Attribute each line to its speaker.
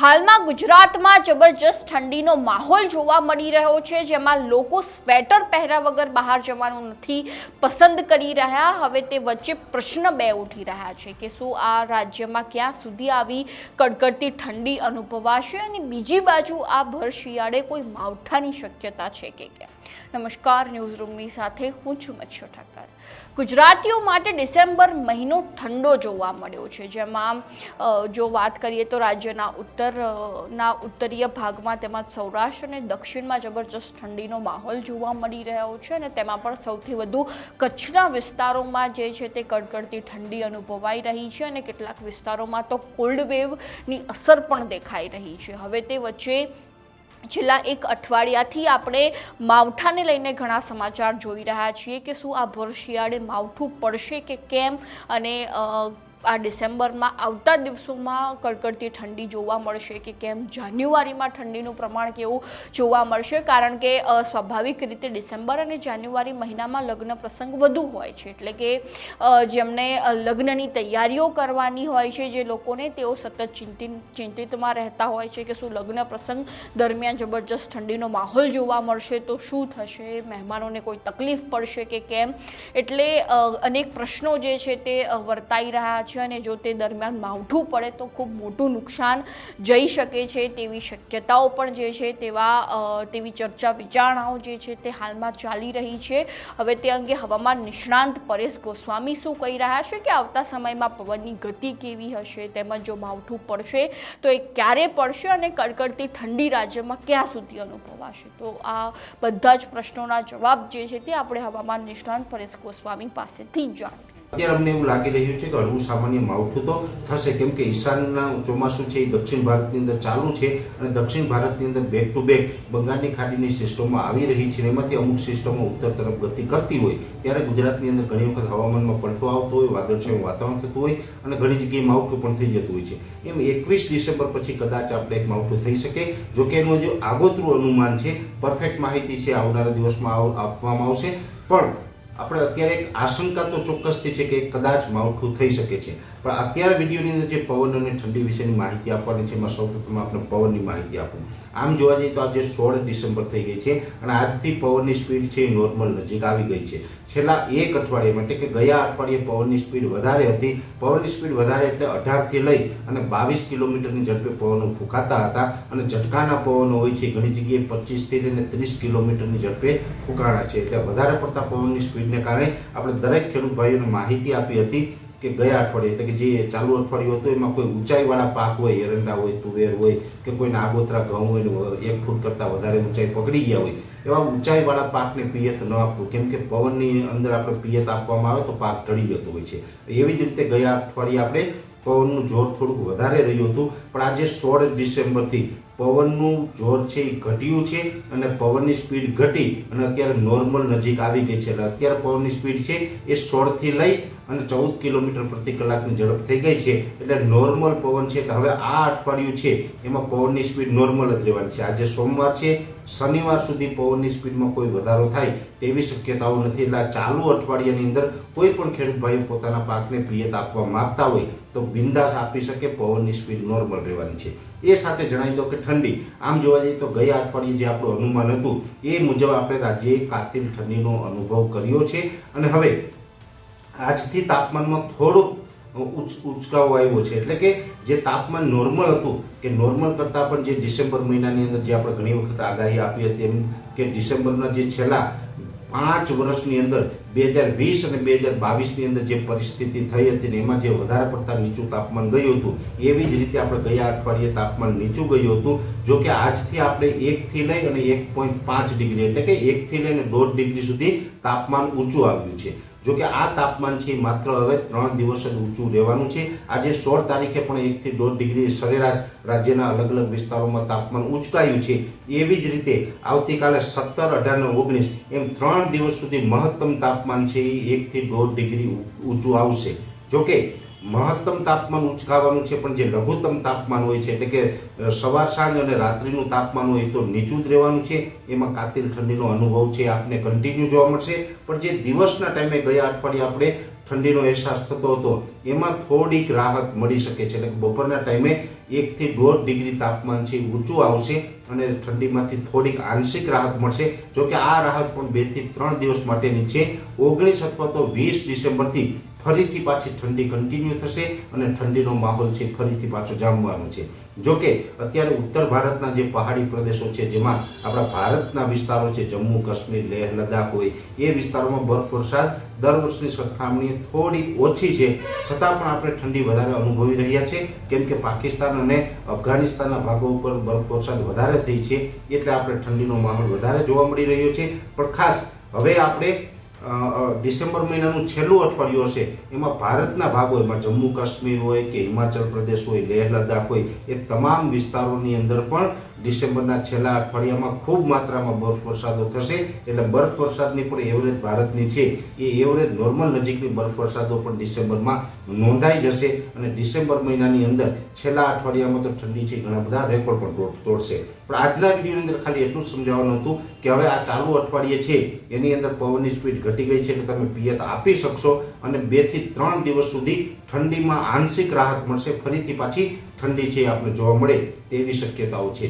Speaker 1: હાલમાં ગુજરાતમાં જબરજસ્ત ઠંડીનો માહોલ જોવા મળી રહ્યો છે, જેમાં લોકો સ્વેટર પહેર્યા વગર બહાર જવાનું નથી પસંદ કરી રહ્યા. હવે તે વચ્ચે પ્રશ્ન બે ઉઠી રહ્યા છે કે શું આ રાજ્યમાં ક્યાં સુધી આવી કડકડતી ઠંડી અનુભવાશે અને બીજી બાજુ આ ભર શિયાળે કોઈ માવઠાની શક્યતા છે કે કેમ? નમસ્કાર, ન્યૂઝરૂમની સાથે હું છું મચ્છો ઠાકર. ગુજરાતીઓ માટે ડિસેમ્બર મહિનો ઠંડો જોવા મળ્યો છે, જેમાં જો વાત કરીએ તો રાજ્યના ઉત્તર અ, ના ઉત્તરીય ભાગમાં તેમજ સૌરાષ્ટ્ર અને દક્ષિણમાં જબરજસ્ત ઠંડીનો માહોલ જોવા મળી રહ્યો છે અને તેમાં પણ સૌથી વધુ કચ્છના વિસ્તારોમાં જે છે તે કડકડતી ઠંડી અનુભવાઈ રહી છે અને કેટલાક વિસ્તારોમાં તો કોલ્ડ વેવની અસર પણ દેખાઈ રહી છે. હવે તે વચ્ચે છેલ્લા એક અઠવાડિયાથી આપણે માવઠાને લઈને ઘણા સમાચાર જોઈ રહ્યા છીએ કે શું આ ભર શિયાળે માવઠું પડશે કે કેમ અને આ ડિસેમ્બરમાં આવતા દિવસોમાં કડકડતી ઠંડી જોવા મળશે કે કેમ? જાન્યુઆરીમાં ઠંડીનું પ્રમાણ કેવું જોવા મળશે? કારણ કે સ્વાભાવિક રીતે ડિસેમ્બર અને જાન્યુઆરી મહિનામાં લગ્ન પ્રસંગ વધુ હોય છે. એટલે કે જેમને લગ્નની તૈયારીઓ કરવાની હોય છે, જે લોકોને તેઓ સતત ચિંતિત ચિંતિતમાં રહેતા હોય છે કે શું લગ્ન પ્રસંગ દરમિયાન જબરજસ્ત ઠંડીનો માહોલ જોવા મળશે? તો શું થશે? મહેમાનોને કોઈ તકલીફ પડશે કે કેમ? એટલે અનેક પ્રશ્નો જે છે તે વર્તાઈ રહ્યા છે અને જો તે દરમિયાન માવઠું પડે તો ખૂબ મોટું નુકસાન જઈ શકે છે તેવી શક્યતાઓ પણ જે છે તેવા તેવી ચર્ચા વિચારણાઓ જે છે તે હાલમાં ચાલી રહી છે. હવે તે અંગે હવામાન નિષ્ણાંત પરેશ ગોસ્વામી શું કહી રહ્યા છે કે આવતા સમયમાં પવનની ગતિ કેવી હશે તેમજ જો માવઠું પડશે તો એ ક્યારે પડશે અને કડકડતી ઠંડી રાજ્યમાં ક્યાં સુધી અનુભવાશે? તો આ બધા જ પ્રશ્નોના જવાબ જે છે તે આપણે હવામાન નિષ્ણાંત પરેશ ગોસ્વામી પાસેથી જાણીએ.
Speaker 2: અત્યારે અમને એવું લાગી રહ્યું છે કે હળવું સામાન્ય માવઠું તો થશે. કેમ કે ઈશાનના ચોમાસું છે, એ દક્ષિણ ભારતની અંદર ચાલુ છે અને દક્ષિણ ભારતની અંદર બેક ટુ બેક બંગાળની ખાડીની સિસ્ટમો આવી રહી છે એમાંથી અમુક સિસ્ટમો ઉત્તર તરફ ગતિ કરતી હોય ત્યારે ગુજરાતની અંદર ઘણી વખત હવામાનમાં પલટો આવતો હોય, વાદળછાયું વાતાવરણ થતું હોય અને ઘણી જગ્યાએ માવઠું પણ થઈ જતું હોય છે. એમ એકવીસ ડિસેમ્બર પછી કદાચ આપણે એક માવઠું થઈ શકે. જો કે એનું જે આગોતરું અનુમાન છે પરફેક્ટ માહિતી છે આવનારા દિવસમાં આપવામાં આવશે. પણ આપણે અત્યારે એક આશંકા તો ચોક્કસથી છે કે કદાચ માવઠું થઈ શકે છે. પણ અત્યારે વિડીયોની અંદર જે પવન અને ઠંડી વિશેની માહિતી આપવાની છે, એમાં સૌપ્રથમ આપણે પવનની માહિતી આપું. આમ જોવા જઈએ તો આજે સોળ ડિસેમ્બર થઈ ગઈ છે અને આજથી પવનની સ્પીડ છે એ નોર્મલ નજીક આવી ગઈ છે. છેલ્લા એક અઠવાડિયામાં એટલે કે ગયા અઠવાડિયે પવનની સ્પીડ વધારે હતી. પવનની સ્પીડ વધારે એટલે અઢારથી લઈ અને બાવીસ કિલોમીટરની ઝડપે પવનો ફૂંકાતા હતા અને ઝટકાના પવનો હોય છે, ઘણી જગ્યાએ પચીસથી લઈને ત્રીસ કિલોમીટરની ઝડપે ફૂંકાણા છે. એટલે વધારે પડતા પવનની સ્પીડને કારણે આપણે દરેક ખેડૂત ભાઈઓને માહિતી આપી હતી કે ગયા અઠવાડિયે, એટલે કે જે ચાલુ અઠવાડિયું હતું, એમાં કોઈ ઊંચાઈવાળા પાક હોય, એરંડા હોય, તુવેર હોય, કે કોઈના આગોતરા ઘઉં હોય એક ફૂટ કરતાં વધારે ઊંચાઈ પકડી ગયા હોય, એવા ઊંચાઈવાળા પાકને પિયત ન આપવું. કેમ કે પવનની અંદર આપણે પિયત આપવામાં આવે તો પાક ઢળી જતો હોય છે. એવી જ રીતે ગયા અઠવાડિયે આપણે પવનનું જોર થોડુંક વધારે રહ્યું હતું, પણ આજે સોળ ડિસેમ્બરથી પવનનું જોર છે એ ઘટ્યું છે અને પવનની સ્પીડ ઘટી અને અત્યારે નોર્મલ નજીક આવી ગઈ છે. એટલે અત્યારે પવનની સ્પીડ છે એ સોળથી લઈ અને ચૌદ કિલોમીટર પ્રતિ કલાકની ઝડપ થઈ ગઈ છે. એટલે નોર્મલ પવન છે એટલે હવે આ અઠવાડિયું છે એમાં પવનની સ્પીડ નોર્મલ જ રહેવાની છે. આજે સોમવાર છે, શનિવાર સુધી પવનની સ્પીડમાં કોઈ વધારો થાય તેવી શક્યતાઓ નથી. એટલે ચાલુ અઠવાડિયાની અંદર કોઈ પણ ખેડૂત ભાઈ પોતાના પાકને પિયત આપવા માંગતા હોય તો બિંદાસ આપી શકે પવનની સ્પીડ નોર્મલ રહેવાની છે. એ સાથે જણાવી દો કે ઠંડી, આમ જોવા જઈએ તો ગયા અઠવાડિયે જે આપણું અનુમાન હતું, એ મુજબ આપણે રાજ્યએ કાતિલ ઠંડીનો અનુભવ કર્યો છે. અને હવે આજથી તાપમાનમાં થોડુંક ઉચ- ઉચકાવો આવ્યો છે. એટલે કે જે તાપમાન નોર્મલ હતું, કે નોર્મલ કરતાં પણ જે ડિસેમ્બર મહિનાની અંદર જે આપણે ઘણી વખત આગાહી આપી હતી એમ કે ડિસેમ્બરના જે છેલ્લા પાંચ વર્ષની અંદર, બે હજાર વીસ અને બે હજાર બાવીસની અંદર જે પરિસ્થિતિ થઈ હતી ને એમાં જે વધારે પડતા નીચું તાપમાન ગયું હતું, એવી જ રીતે આપણે ગયા અઠવાડિયે તાપમાન નીચું ગયું હતું. જો કે આજથી આપણે એકથી લઈ અને એક પોઈન્ટ પાંચ ડિગ્રી એટલે કે એકથી લઈને દોઢ ડિગ્રી સુધી તાપમાન ઊંચું આવ્યું છે. જો કે આ તાપમાન છે માત્ર હવે ત્રણ દિવસ જ ઊંચું રહેવાનું છે. આજે સોળ તારીખે પણ એકથી દોઢ ડિગ્રી સરેરાશ રાજ્યના અલગ અલગ વિસ્તારોમાં તાપમાન ઉંચકાયું છે. એવી જ રીતે આવતીકાલે સત્તર, અઢાર ને ઓગણીસ એમ ત્રણ દિવસ સુધી મહત્તમ તાપમાન છે એ એકથી દોઢ ડિગ્રી ઊંચું આવશે. જો કે મહત્તમ તાપમાન ઉંચકાવાનું છે, પણ જે લઘુત્તમ તાપમાન હોય છે, એટલે કે સવાર સાંજ અને રાત્રિનું તાપમાન હોય તો નીચું જ રહેવાનું છે. એમાં કાતિલ ઠંડીનો અનુભવ છે, આપને કન્ટિન્યુ જોવા મળશે. પણ જે દિવસના ટાઈમે ગયા અઠવાડિયે આપણે ઠંડીનો અહેસાસ થતો હતો, એમાં થોડીક રાહત મળી શકે છે. એટલે બપોરના ટાઈમે એકથી દોઢ ડિગ્રી તાપમાન છે ઊંચું આવશે અને ઠંડીમાંથી થોડીક આંશિક રાહત મળશે. જોકે આ રાહત પણ બેથી ત્રણ દિવસ માટેની છે. ઓગણીસ અથવા તો વીસ ડિસેમ્બરથી ફરીથી પાછી ઠંડી કન્ટિન્યુ થશે અને ઠંડીનો માહોલ છે ફરીથી પાછો જામવાનો છે. જોકે અત્યારે ઉત્તર ભારતના જે પહાડી પ્રદેશો છે, જેમાં આપણા ભારતના વિસ્તારો છે, જમ્મુ, કાશ્મીર, લેહ, લદ્દાખ હોય, એ વિસ્તારોમાં બરફ વરસાદ દર વર્ષની સરખામણીએ થોડી ઓછી છે. છતાં પણ આપણે ઠંડી વધારે અનુભવી રહ્યા છે. કેમ કે પાકિસ્તાન અને અફઘાનિસ્તાનના ભાગો ઉપર બરફ વધારે થઈ છે, એટલે આપણે ઠંડીનો માહોલ વધારે જોવા મળી રહ્યો છે. પણ ખાસ, હવે આપણે ડિસેમ્બર મહિનાનું છેલ્લું અઠવાડિયું હશે, એમાં ભારતના ભાગો, એમાં જમ્મુ કાશ્મીર હોય કે હિમાચલ પ્રદેશ હોય, લેહ લદ્દાખ હોય, એ તમામ વિસ્તારોની અંદર પણ ડિસેમ્બરના છેલ્લા અઠવાડિયામાં ખૂબ માત્રામાં બરફ વરસાદો થશે એટલે બરફ વરસાદની પણ એવરેજ ભારતની છે. એ એવરેજ નોર્મલ નજીકની બરફ વરસાદો પણ ડિસેમ્બરમાં નોંધાઈ જશે અને ડિસેમ્બર મહિનાની અંદર છેલ્લા અઠવાડિયામાં તો ઠંડી છે, ઘણા બધા રેકોર્ડ પણ તોડશે. પણ આજના વિડીયોની અંદર ખાલી એટલું સમજાવવાનું હતું કે હવે આ ચાલુ અઠવાડિયે છે, એની અંદર પવનની સ્પીડ ઘટી ગઈ છે એટલે તમે પિયત આપી શકશો અને બેથી ત્રણ દિવસ સુધી ઠંડીમાં આંશિક રાહત મળશે. ફરીથી પાછી ઠંડી છે આપણે જોવા મળે તેવી શક્યતાઓ છે.